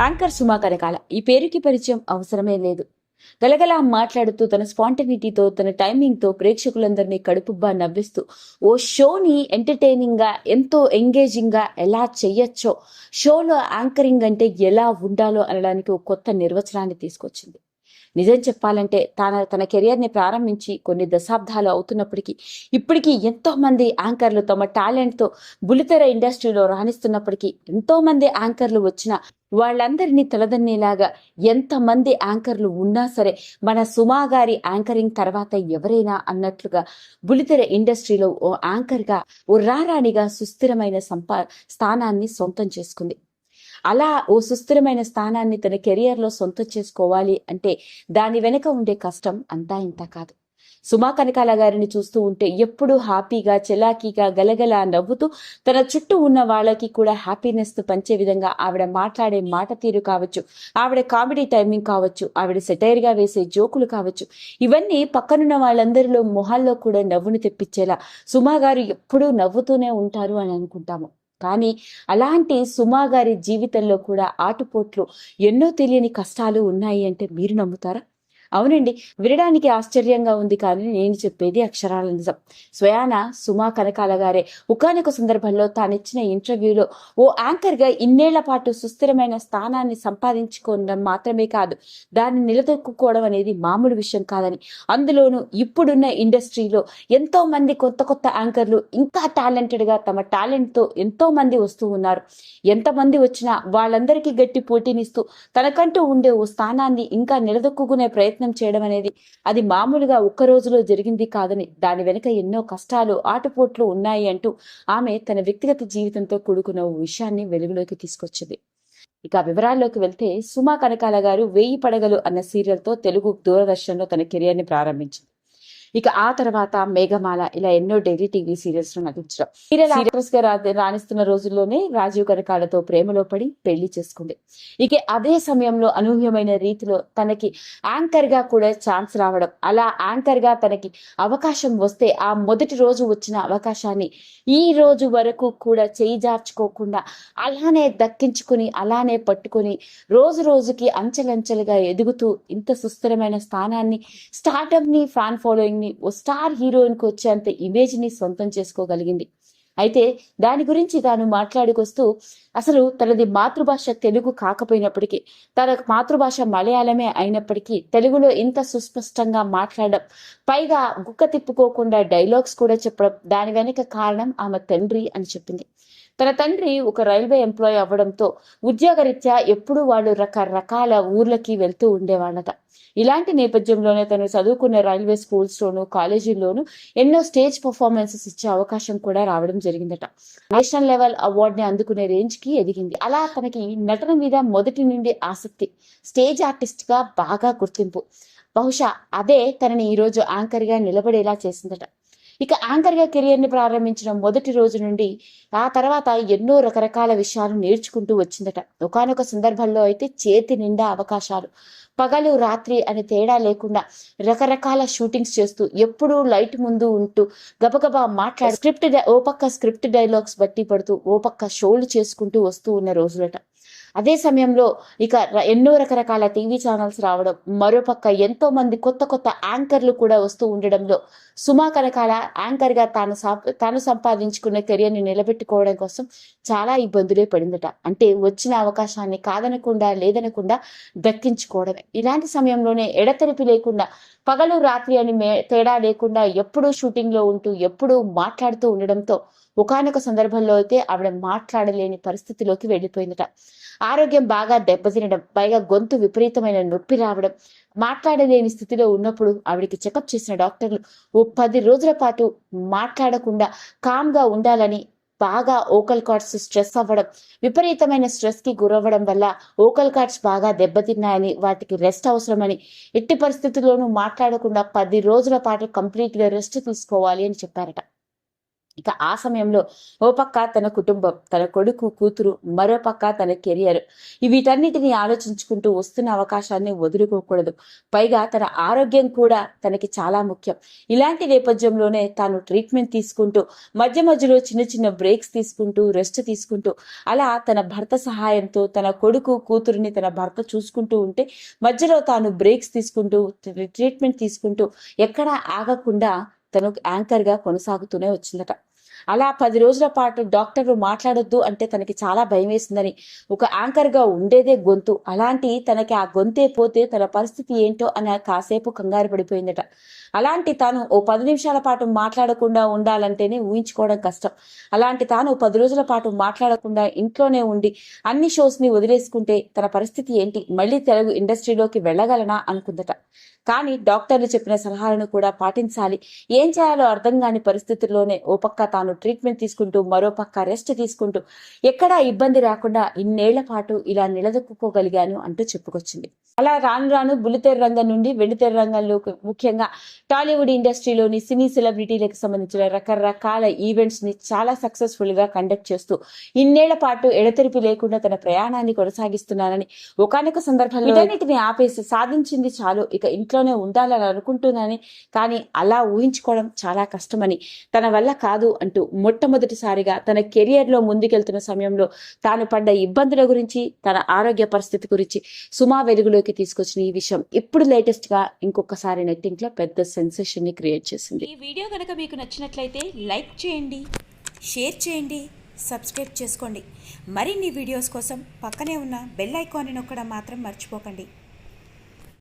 Anchor సుమా కనకాల. ఈ పేరుకి పరిచయం అవసరమే లేదు. గలగలా మాట్లాడుతూ తన స్పాంటనిటీతో తన టైమింగ్తో ప్రేక్షకులందరినీ కడుపుబ్బా నవ్విస్తూ ఓ షోని ఎంటర్టైనింగ్గా ఎంతో ఎంగేజింగ్గా ఎలా చెయ్యొచ్చో షోలో యాంకరింగ్ అంటే ఎలా ఉండాలో అనడానికి ఒక కొత్త నిర్వచనాన్ని తీసుకొచ్చింది. నిజం చెప్పాలంటే తన తన కెరియర్ని ప్రారంభించి కొన్ని దశాబ్దాలు అవుతున్నప్పటికీ ఇప్పటికీ ఎంతో మంది యాంకర్లు తమ టాలెంట్తో బులితెర ఇండస్ట్రీలో రాణిస్తున్నప్పటికీ ఎంతో మంది యాంకర్లు వచ్చిన వాళ్ళందరినీ తలదన్నేలాగా ఎంతమంది యాంకర్లు ఉన్నా సరే మన సుమా గారి యాంకరింగ్ తర్వాత ఎవరైనా అన్నట్లుగా బులితెర ఇండస్ట్రీలో ఓ యాంకర్గా ఓ రారాణిగా సుస్థిరమైన సంపా స్థానాన్ని సొంతం చేసుకుంది. అలా ఓ సుస్థిరమైన స్థానాన్ని తన కెరియర్లో సొంతం చేసుకోవాలి అంటే దాని వెనుక ఉండే కష్టం అంతా ఇంత కాదు. సుమా కనకాల గారిని చూస్తూ ఉంటే ఎప్పుడూ హ్యాపీగా చెలాకీగా గలగల నవ్వుతూ తన చుట్టూ ఉన్న వాళ్ళకి కూడా హ్యాపీనెస్ పంచే విధంగా ఆవిడ మాట్లాడే మాట తీరు కావచ్చు ఆవిడ కామెడీ టైమింగ్ కావచ్చు ఆవిడ సెటైర్గా వేసే జోకులు కావచ్చు ఇవన్నీ పక్కనున్న వాళ్ళందరిలో మొహాల్లో కూడా నవ్వును తెప్పించేలా సుమా గారు ఎప్పుడూ నవ్వుతూనే ఉంటారు అని అనుకుంటాము. కానీ అలాంటి సుమా గారి జీవితంలో కూడా ఆటుపోట్లు ఎన్నో తెలియని కష్టాలు ఉన్నాయి అంటే మీరు నమ్ముతారా? అవునండి. వినడానికి ఆశ్చర్యంగా ఉంది కానీ నేను చెప్పేది అక్షరాల నిజం. స్వయాన సుమా కనకాల గారే. ఒకనొక సందర్భంలో తానిచ్చిన ఇంటర్వ్యూలో ఓ యాంకర్గా ఇన్నేళ్ళ పాటు సుస్థిరమైన స్థానాన్ని సంపాదించుకోవడం మాత్రమే కాదు దాన్ని నిలదొక్కుకోవడం అనేది మామూలు విషయం కాదని. అందులోనూ ఇప్పుడున్న ఇండస్ట్రీలో ఎంతో మంది కొత్త కొత్త యాంకర్లు ఇంకా టాలెంటెడ్గా తమ టాలెంట్తో ఎంతో మంది వస్తూ ఉన్నారు. ఎంతమంది వచ్చినా వాళ్ళందరికీ గట్టి పోటీనిస్తూ తనకంటూ ఉండే ఓ స్థానాన్ని ఇంకా నిలదొక్కునే ప్రయత్నం ప్రయత్నం చేయడం అనేది అది మామూలుగా ఒక్క రోజులో జరిగింది కాదని దాని వెనుక ఎన్నో కష్టాలు ఆటుపోట్లు ఉన్నాయి అంటూ ఆమె తన వ్యక్తిగత జీవితంతో కూడుకున్న ఓ విషయాన్ని వెలుగులోకి తీసుకొచ్చింది. ఇక వివరాల్లోకి వెళ్తే సుమా కనకాల గారు వేయి పడగలు అన్న సీరియల్తో తెలుగు దూరదర్శన్లో తన కెరియర్ని ప్రారంభించింది. ఇక ఆ తర్వాత మేఘమాల ఇలా ఎన్నో డైలీ టీవీ సీరియల్స్లో నటించడం. సీరియల్ యాక్ట్రెస్గా రాణిస్తున్న రోజుల్లోనే రాజీవ్ కనకాలతో ప్రేమలో పడి పెళ్ళి చేసుకుంది. ఇక అదే సమయంలో అనూహ్యమైన రీతిలో తనకి యాంకర్గా కూడా ఛాన్స్ రావడం. అలా యాంకర్గా తనకి అవకాశం వస్తే ఆ మొదటి రోజు వచ్చిన అవకాశాన్ని ఈ రోజు వరకు కూడా చేయి జార్చుకోకుండా అలానే దక్కించుకుని అలానే పట్టుకొని రోజు రోజుకి అంచెలంచెలుగా ఎదుగుతూ ఇంత సుస్థిరమైన స్థానాన్ని స్టార్టప్ని ఫ్యాన్ ఫాలోయింగ్ని ఓ స్టార్ హీరోయిన్కి వచ్చేంత ఇమేజ్ని సొంతం చేసుకోగలిగింది. అయితే దాని గురించి తాను మాట్లాడుకొస్తూ అసలు తనది మాతృభాష తెలుగు కాకపోయినప్పటికీ తన మాతృభాష మలయాళమే అయినప్పటికీ తెలుగులో ఇంత సుస్పష్టంగా మాట్లాడడం పైగా గుక్క తిప్పుకోకుండా డైలాగ్స్ కూడా చెప్పడం దాని వెనుక కారణం ఆమె తండ్రి అని చెప్పింది. తన తండ్రి ఒక రైల్వే ఎంప్లాయ్ అవ్వడంతో ఉద్యోగరీత్యా ఎప్పుడూ వాళ్ళు రకరకాల ఊర్లకి వెళ్తూ ఉండేవాళ్ళట. ఇలాంటి నేపథ్యంలోనే తను చదువుకున్న రైల్వే స్కూల్స్లోను కాలేజీల్లోనూ ఎన్నో స్టేజ్ పర్ఫార్మెన్సెస్ ఇచ్చే అవకాశం కూడా రావడం జరిగిందట. నేషనల్ లెవెల్ అవార్డుని అందుకునే రేంజ్కి ఎదిగింది. అలా తనకి నటన మీద మొదటి నుండి ఆసక్తి స్టేజ్ ఆర్టిస్ట్గా బాగా గుర్తింపు. బహుశా అదే తనని ఈరోజు యాంకర్గా నిలబడేలా చేసిందట. ఇక యాంకర్గా కెరియర్ని ప్రారంభించిన మొదటి రోజు నుండి ఆ తర్వాత ఎన్నో రకరకాల విషయాలు నేర్చుకుంటూ వచ్చిందట. ఒకనొక సందర్భంలో అయితే చేతి నిండా అవకాశాలు పగలు రాత్రి అని తేడా లేకుండా రకరకాల షూటింగ్స్ చేస్తూ ఎప్పుడూ లైట్ ముందు ఉంటూ గబగబా మాట్లాడు స్క్రిప్ట్ డై- ఓ పక్క స్క్రిప్ట్ డైలాగ్స్ బట్టి పడుతూ ఓ పక్క షోలు చేసుకుంటూ వస్తూ ఉన్న రోజులట. అదే సమయంలో ఇక ఎన్నో రకరకాల టీవీ ఛానల్స్ రావడం మరోపక్క ఎంతో మంది కొత్త కొత్త యాంకర్లు కూడా వస్తూ ఉండడంలో సుమా కనకాల యాంకర్గా తాను సా- తాను సంపాదించుకున్న కెరియర్ని నిలబెట్టుకోవడం కోసం చాలా ఇబ్బందులే పడిందట. అంటే వచ్చిన అవకాశాన్ని కాదనకుండా లేదనకుండా దక్కించుకోవడమే. ఇలాంటి సమయంలోనే ఎడతెరిపి లేకుండా పగలు రాత్రి అని మే తేడా లేకుండా ఎప్పుడూ షూటింగ్లో ఉంటూ ఎప్పుడూ మాట్లాడుతూ ఉండడంతో ఒకానొక సందర్భంలో అయితే ఆవిడ మాట్లాడలేని పరిస్థితిలోకి వెళ్ళిపోయిందట. ఆరోగ్యం బాగా దెబ్బతినడం పైగా గొంతు విపరీతమైన నొప్పి రావడం మాట్లాడలేని స్థితిలో ఉన్నప్పుడు ఆవిడకి చెకప్ చేసిన డాక్టర్లు ఓ పది రోజుల పాటు మాట్లాడకుండా కామ్గా ఉండాలని బాగా ఓకల్ కార్డ్స్ స్ట్రెస్ అవ్వడం విపరీతమైన స్ట్రెస్కి గురవ్వడం వల్ల ఓకల్ కార్డ్స్ బాగా దెబ్బతిన్నాయని వాటికి రెస్ట్ అవసరమని ఎట్టి పరిస్థితుల్లోనూ మాట్లాడకుండా పది రోజుల పాటు కంప్లీట్గా రెస్ట్ తీసుకోవాలి అని చెప్పారట. ఇక ఆ సమయంలో ఓ పక్క తన కుటుంబం తన కొడుకు కూతురు మరో పక్క తన కెరియర్. వీటన్నిటిని ఆలోచించుకుంటూ వస్తున్న అవకాశాన్ని వదులుకోకూడదు. పైగా తన ఆరోగ్యం కూడా తనకి చాలా ముఖ్యం. ఇలాంటి నేపథ్యంలోనే తాను ట్రీట్మెంట్ తీసుకుంటూ మధ్య మధ్యలో చిన్న చిన్న బ్రేక్స్ తీసుకుంటూ రెస్ట్ తీసుకుంటూ అలా తన భర్త సహాయంతో తన కొడుకు కూతురిని తన భర్త చూసుకుంటూ ఉంటే మధ్యలో తాను బ్రేక్స్ తీసుకుంటూ ట్రీట్మెంట్ తీసుకుంటూ ఎక్కడా ఆగకుండా తను యాంకర్గా కొనసాగుతూనే వచ్చిందట. అలా పది రోజుల పాటు డాక్టర్లు మాట్లాడొద్దు అంటే తనకి చాలా భయం వేసిందని. ఒక యాంకర్గా ఉండేదే గొంతు. అలాంటి తనకి ఆ గొంతే పోతే తన పరిస్థితి ఏంటో అని కాసేపు కంగారు పడిపోయిందట. అలాంటి తాను ఓ పది నిమిషాల పాటు మాట్లాడకుండా ఉండాలంటేనే ఊహించుకోవడం కష్టం. అలాంటి తాను పది రోజుల పాటు మాట్లాడకుండా ఇంట్లోనే ఉండి అన్ని షోస్ని వదిలేసుకుంటే తన పరిస్థితి ఏంటి? మళ్ళీ తెలుగు ఇండస్ట్రీలోకి వెళ్ళగలనా? అనుకుందట. కానీ డాక్టర్లు చెప్పిన సలహాలను కూడా పాటించాలి. ఏం చేయాలో అర్థం కాని పరిస్థితుల్లోనే ఓ పక్క తాను ట్రీట్మెంట్ తీసుకుంటూ మరో పక్క రెస్ట్ తీసుకుంటూ ఎక్కడా ఇబ్బంది రాకుండా ఇన్నేళ్ళ పాటు ఇలా నిలదొక్కుకోగలిగాను అంటూ చెప్పుకొచ్చింది. అలా రాను రాను బుల్లితెర రంగం నుండి వెండితెర రంగంలోకి ముఖ్యంగా టాలీవుడ్ ఇండస్ట్రీలోని సినీ సెలబ్రిటీలకు సంబంధించిన రకరకాల ఈవెంట్స్ని చాలా సక్సెస్ఫుల్గా కండక్ట్ చేస్తూ ఇన్నేళ్ళ పాటు ఎడతెరిపి లేకుండా తన ప్రయాణాన్ని కొనసాగిస్తున్నానని ఒకనొక సందర్భంలో వీటన్నిటిని ఆపేసి సాధించింది చాలు ఇక ఇంట్లోనే ఉండాలని అనుకుంటున్నానని కానీ అలా ఊహించుకోవడం చాలా కష్టమని తన వల్ల కాదు అంటూ మొట్టమొదటిసారిగా తన కెరియర్లో ముందుకెళ్తున్న సమయంలో తాను పడ్డ ఇబ్బందుల గురించి తన ఆరోగ్య పరిస్థితి గురించి సుమా వెలుగులోకి తీసుకొచ్చిన ఈ విషయం ఇప్పుడు లేటెస్ట్గా ఇంకొకసారి నెట్టింగ్లో పెద్ద సెన్సేషన్ని క్రియేట్ చేసింది. ఈ వీడియో కనుక మీకు నచ్చినట్లయితే లైక్ చేయండి షేర్ చేయండి సబ్స్క్రైబ్ చేసుకోండి. మరిన్ని వీడియోస్ కోసం పక్కనే ఉన్న బెల్ ఐకాన్ని నొక్కడం మాత్రం మర్చిపోకండి.